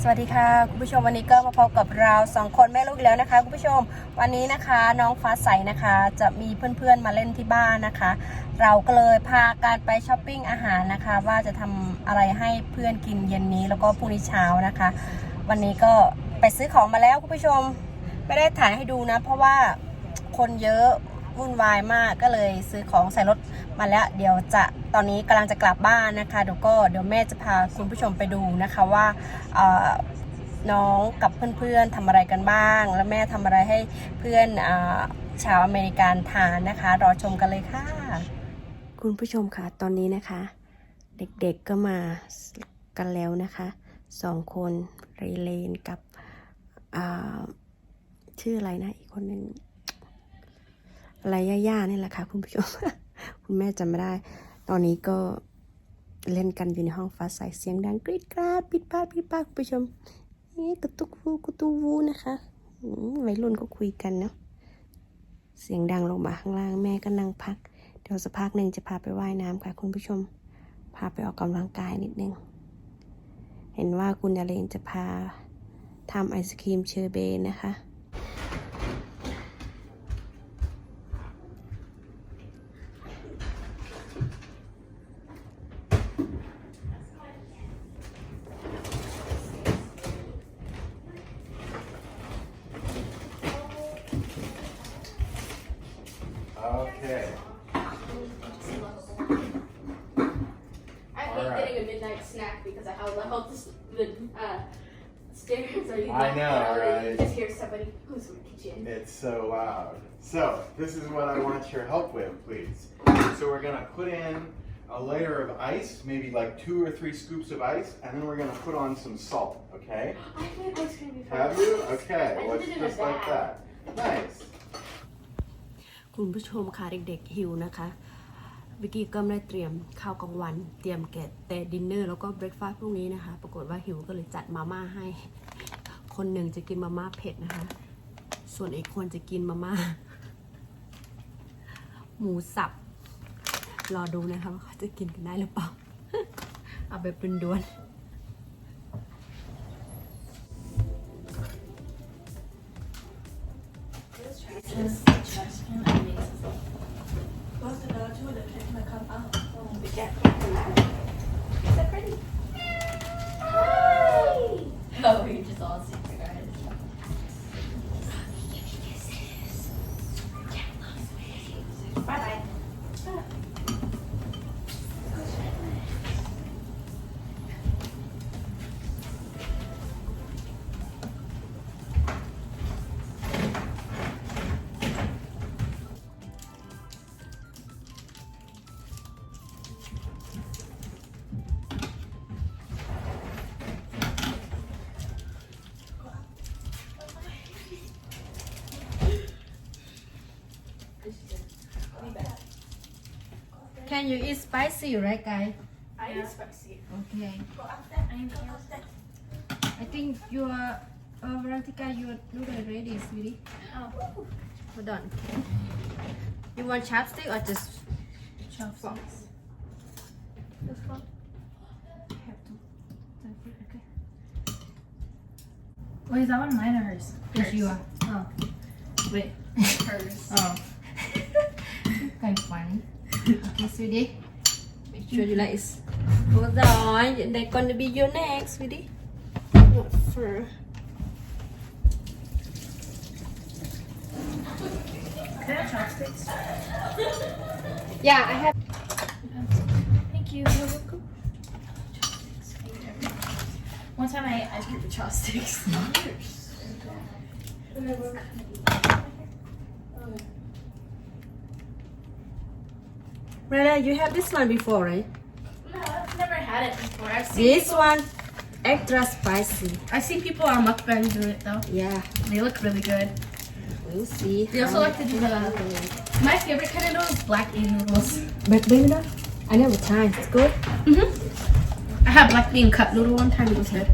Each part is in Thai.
สวัสดีค่ะ คุณผู้ชมวันนี้ก็มาพบกับเราสองคนแม่ลูกอีกแล้วนะคะ คุณผู้ชมวันนี้นะคะน้องฟ้าใสนะคะ จะมีเพื่อนๆมาเล่นที่บ้านนะคะ เราก็เลยพาการไปช้อปปิ้งอาหารนะคะ ว่าจะทำอะไรให้เพื่อนกินเย็นนี้แล้วก็พรุ่งนี้เช้านะคะ วันนี้ก็ไปซื้อของมาแล้วคุณผู้ชม ไม่ได้ถ่ายให้ดูนะ เพราะว่าคนเยอะ วุ่นวายมากก็เลยซื้อของใส่รถมาแล้ว เดี๋ยวจะตอนนี้กำลังจะกลับบ้านนะคะเดี๋ยวก็เดี๋ยวแม่จะพาคุณผู้ชมไปดูนะคะว่าน้องกับเพื่อนๆทำอะไรกันบ้าง แล้วแม่ทำอะไรให้เพื่อนอชาวอเมริกันทานนะคะ รอชมกันเลยค่ะ คุณผู้ชมค่ะตอนนี้นะคะ เด็กๆก็มากันแล้วนะคะสองคนเรเลนกับชื่ออะไรนะอีกคนหนึ่ง อะไรย่าๆนี่แหละค่ะ คุณผู้ชม คุณแม่จำไม่ได้ ตอนนี้ก็เล่นกันอยู่ในห้องฟ้าใสเสียงดังกรีดกราดปิดปาดปิดปาดคุณผู้ชมนี่กระตุกวูกระตูวูนะคะอืมวัยรุ่นก็คุยกันเนาะเสียงดังลงมาข้างล่างแม่ก็นั่งพัก เดี๋ยวสักพักหนึ่งจะพาไปว่ายน้ำค่ะ คุณผู้ชม พาไปออกกำลังกายนิดนึง เห็นว่าคุณยาเลนจะพาทำไอศครีมเชอร์เบนนะคะ this is what I want your help with, please. So, we're gonna put in a layer of ice, maybe like two or three scoops of ice, and then we're gonna put on some salt, okay? I made ice cream before. Have you? Okay, I well, did it's it in a just like bag. that. Nice. คุณผู้ชมค่ะเด็กๆหิวนะคะ วิกกี้ก็ไม่ได้เตรียมข้าวกลางวัน เตรียมแกะแต่ดินเนอร์แล้วก็เบรคฟาสต์พรุ่งนี้นะคะ ปรากฏว่าหิวก็เลยจัดมาม่าให้ คนหนึ่งจะกินมาม่าเผ็ดนะคะ ส่วนอีกคนจะกินมาม่า หมูสับ รอดูนะคะว่าเขาจะกินกันได้หรือเปล่า เอาแบบด่วนๆ Can you eat spicy right guy I eat spicy. Okay I am I think your uh, Veronica your noodle ready sweetie Oh, Hold on. You want chopstick or just chopsticks. One? Wait, is that one mine or hers? Hers. you are. Oh. Wait. Hers. Oh. kind of funny. Okay, sweetie. Make sure you like it. Hold on. They're gonna be your next, sweetie. What for? Can I have chopsticks? Yeah, I have. Thank you. You're welcome. One time I, I ate the chopsticks. Rena, you have this one before, right? No, I've never had it before. I've seen This people, one, extra spicy. I've seen people on mukbang do it though. Yeah, They look really good. we'll see. They also like to do the. My favorite kind of noodles is black bean noodles. Black bean noodle? I never tried. It's good. Mm-hmm. I had black bean cut noodle one time. It was good.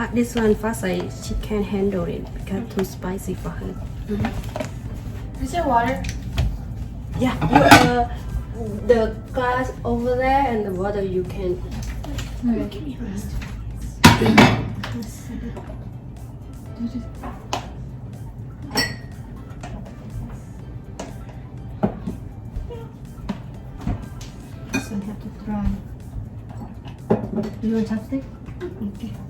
If uh, this one first I she can't handle it because too spicy for her. Is there water? Yeah, you uh the glass over there and the water you can. Okay. Give me This one have to dry. You want chopstick? Okay.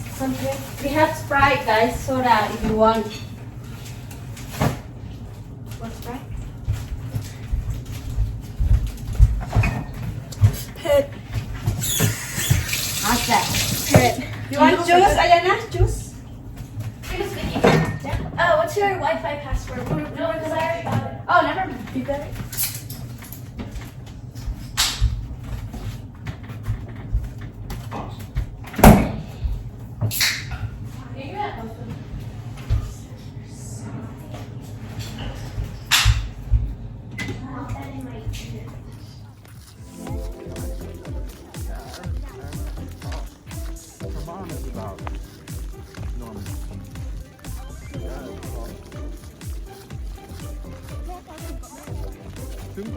we have Sprite guys soda if you want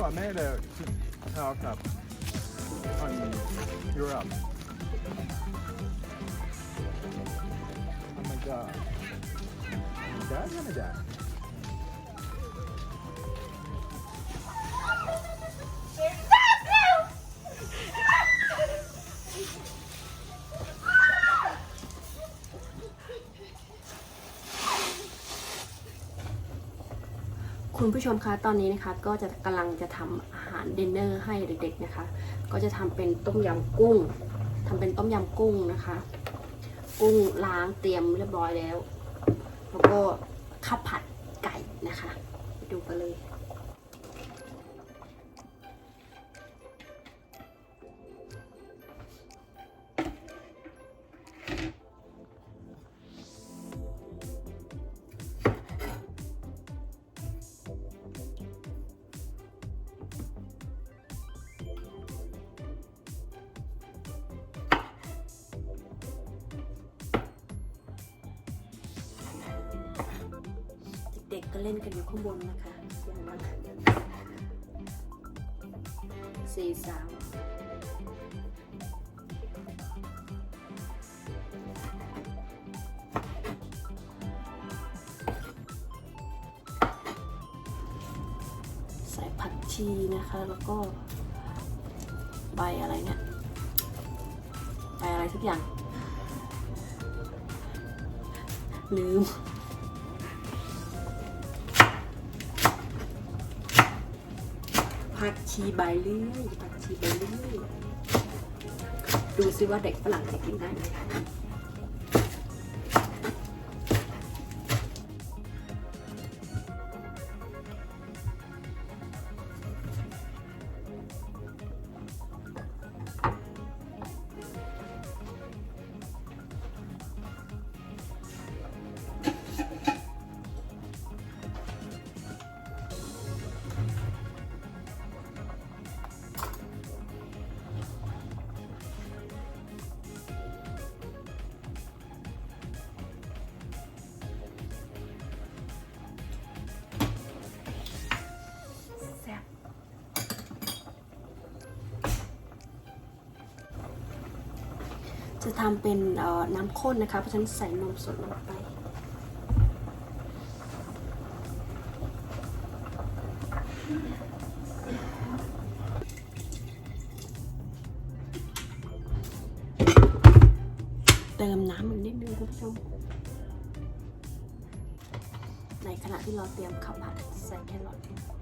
ถึงก่อนแม่เลยชาวกับ คุณผู้ชมคะตอนนี้นะคะก็จะกำลังจะทำอาหารดินเนอร์ให้เด็กๆนะคะ ก็จะทำเป็นต้มยำกุ้งทำเป็นต้มยำกุ้งนะคะ กุ้งล้างเตรียมเรียบร้อยแล้ว แล้วก็ข้าวผัด ก็เล่นกันอยู่ข้างบนนะคะอย่างนั้นสี่สาวใส่ผักชีนะคะ แล้วก็ใบอะไรเนี่ยใบอะไรทุกอย่าง ลืม ผักชีใบเลื่อยผักชีใบเลื่อยดูซิว่าเด็กฝรั่งจะกินได้ไหม จะทำเป็นน้ำข้นนะคะ เพราะฉะนั้นใส่นมสดลงไป เติมน้ำอีกนิดนึงคุณผู้ชม ในขณะที่เราเตรียมข้าวผัดใส่แครอท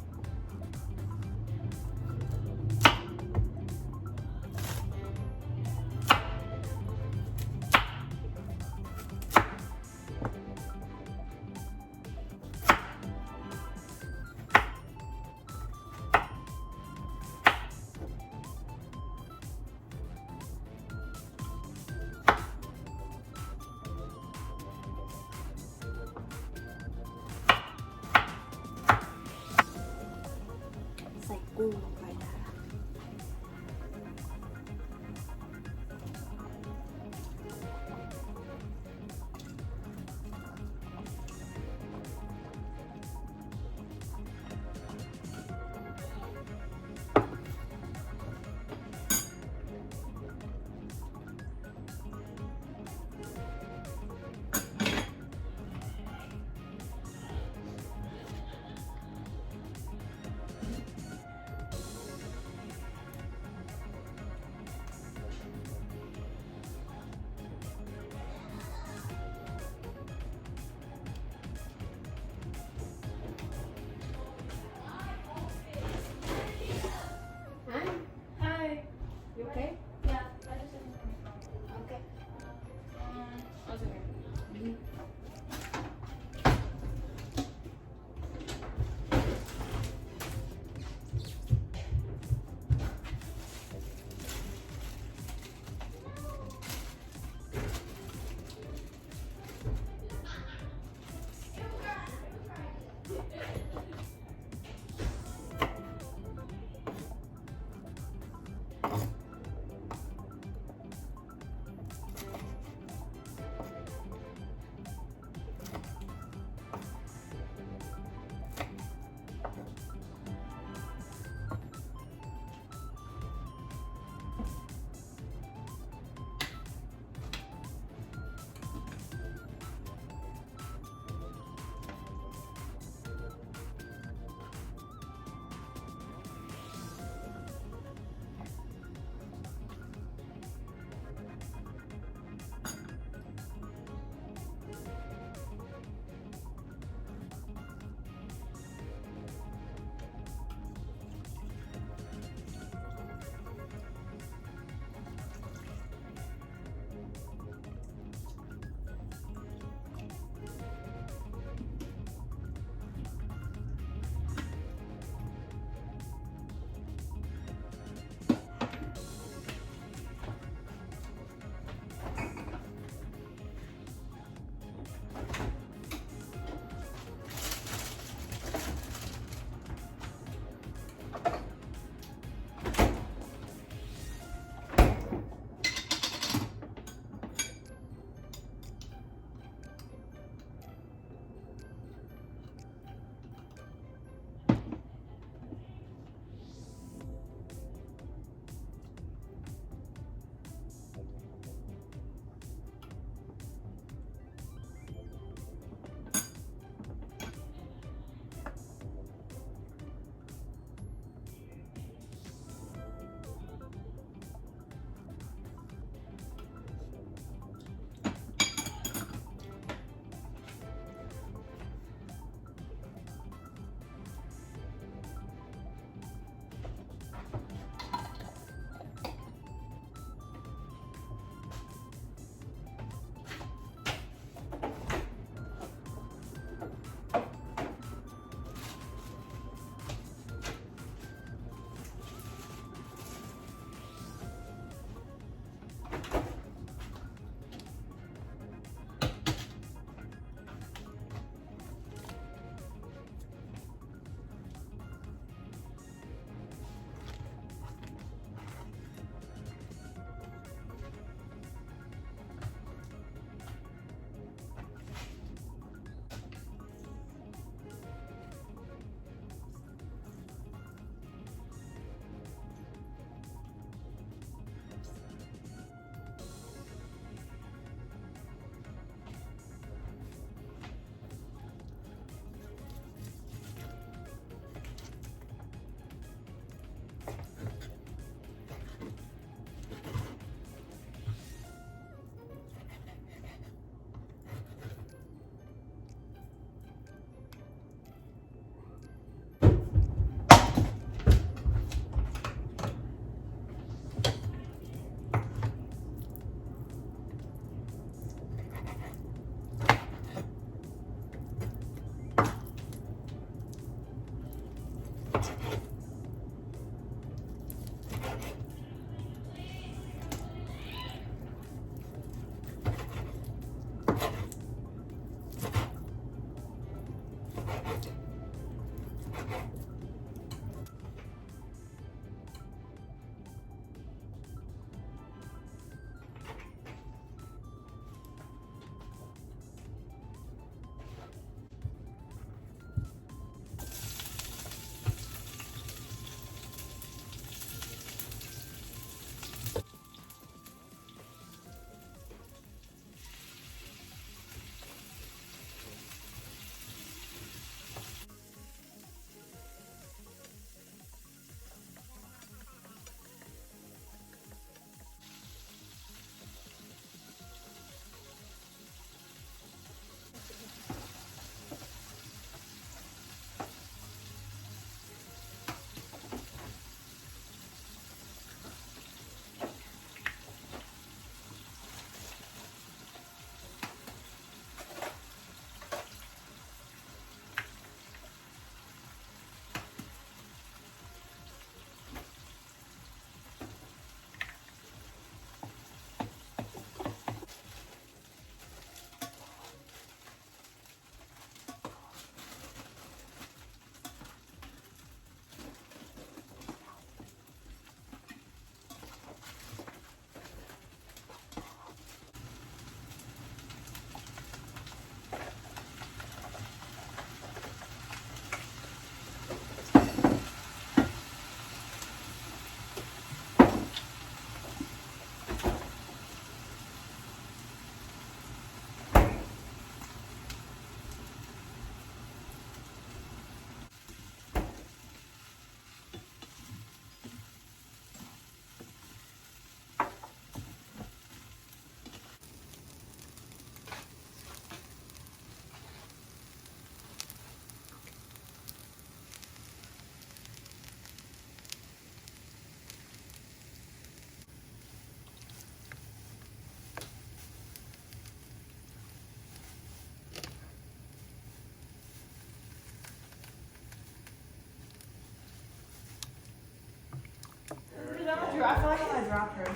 I feel like I'm gonna drop her.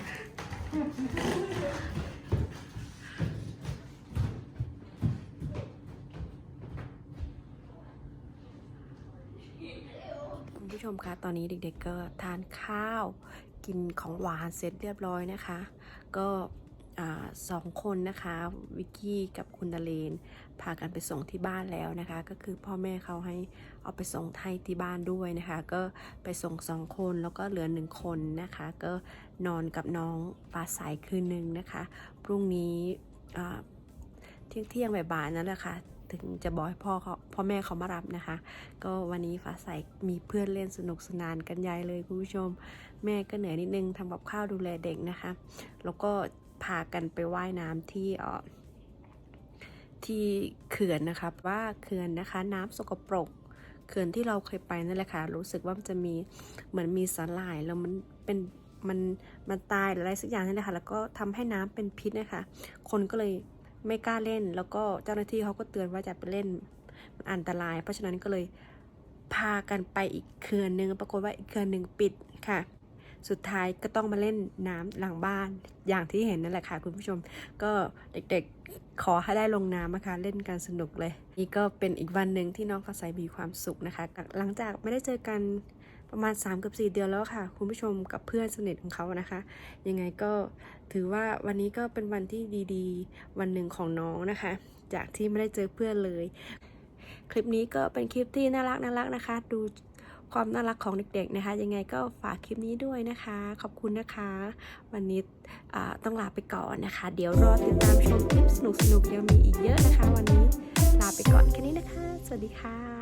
คุณผู้ชมคะ ตอนนี้เด็กๆก็ทานข้าว กินของหวานเสร็จเรียบร้อยนะคะ ก็ อสองคนนะคะวิกกี้กับคุณดาเลนพากันไปส่งที่บ้านแล้วนะคะ ก็คือพ่อแม่เขาให้เอาไปส่งให้ที่บ้านด้วยนะคะ ก็ไปส่งสองคนแล้วก็เหลือหนึ่งคนนะคะ ก็นอนกับน้องฟ้าใสคืนหนึ่งนะคะ พรุ่งนี้เที่ยงเที่ยงบ่ายๆนั่นแหละค่ะถึงจะบอกให้พ่อเขาพ่อแม่เขามารับนะคะ ก็วันนี้ฟ้าใสมีเพื่อนเล่นสนุกสนานกันใหญ่เลยคุณผู้ชม แม่ก็เหนื่อยนิดนึงทำกับข้าวดูแลเด็กนะคะ แล้วก็ พากันไปว่ายน้ำที่เออที่เขื่อนนะคะว่าเขื่อนนะคะน้ำสกปรกเขื่อนที่เราเคยไปนั่นแหละค่ะ รู้สึกว่ามันจะมีเหมือนมีสาหร่ายแล้วมันเป็นมันมันตายอะไรสักอย่างนั่นแหละค่ะ แล้วก็ทำให้น้ำเป็นพิษนะคะ คนก็เลยไม่กล้าเล่น แล้วก็เจ้าหน้าที่เขาก็เตือนว่าจะไปเล่นมันอันตราย เพราะฉะนั้นก็เลยพากันไปอีกเขื่อนหนึ่งปรากฏว่าอีกเขื่อนหนึ่งปิดค่ะ สุดท้ายก็ต้องมาเล่นน้ำหลังบ้านอย่างที่เห็นนั่นแหละค่ะคุณผู้ชม ก็เด็กๆขอให้ได้ลงน้ำนะคะเล่นกันสนุกเลย นี่ก็เป็นอีกวันหนึ่งที่น้องฟ้าใสมีความสุขนะคะ หลังจากไม่ได้เจอกันประมาณ3กับ4เดือนแล้วค่ะ คุณผู้ชมกับเพื่อนสนิทของเขานะคะ ยังไงก็ถือว่าวันนี้ก็เป็นวันที่ดีๆ วันหนึ่งของน้องนะคะ จากที่ไม่ได้เจอเพื่อนเลย คลิปนี้ก็เป็นคลิปที่น่ารักน่ารักนะคะ ดู ความน่ารักของเด็กๆนะคะ ยังไงก็ฝากคลิปนี้ด้วยนะคะ ขอบคุณนะคะ วันนี้ต้องลาไปก่อนนะคะ เดี๋ยวรอติดตามชมคลิปสนุกๆยังมีอีกเยอะนะคะ วันนี้ลาไปก่อนแค่นี้นะคะ สวัสดีค่ะ